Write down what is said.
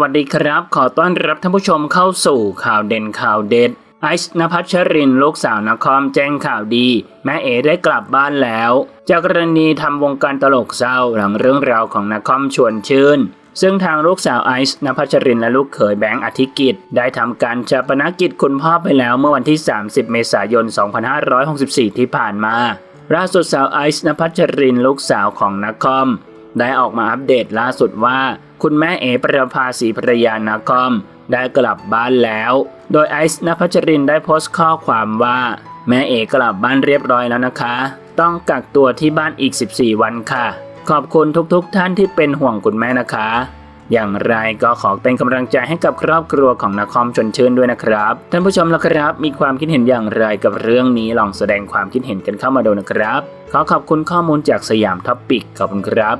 วัสดีครับ ขอต้อนรับท่านผู้ชมเข้าสู่ข่าวเด่นข่าวเด็ด ไอซ์นภัชรินลูกสาวนครแจ้งข่าวดี แม่เอได้กลับบ้านแล้ว จากกรณีทำวงการตลกเศร้าหลังเรื่องราวของนครชวนชื่น ซึ่งทางลูกสาวไอซ์นภัชรินและลูกเขยแบงค์อธิกิจ ได้ทำการชาปนกิจคุณพ่อไปแล้วเมื่อวันที่ 30 เมษายน 2564 ที่ผ่านมาล่าสุดสาวไอซ์นภัชรินลูกสาวของนคร ได้ออกมาอัปเดตล่าสุดว่า คุณแม่เอ๋ประภาสีภรรยานาคอม ได้กลับบ้านแล้ว โดยไอซ์นภัชรินได้โพสต์ข้อความว่า แม่เอ๋กลับบ้านเรียบร้อยแล้วนะคะ ต้องกักตัวที่บ้านอีก 14 วันค่ะ ขอบคุณทุกๆทท่านที่เป็นห่วงคุณแม่นะคะ อย่างไรก็ขอเป็นกำลังใจให้กับครอบครัวของนครชนชื่นด้วยนะครับ ท่านผู้ชมละครับ มีความคิดเห็นอย่างไรกับเรื่องนี้ลองแสดงความคิดเห็นกันเข้ามาดูนะครับ ขอขอบคุณข้อมูลจากสยามท็อปปิกขอบคุณครับ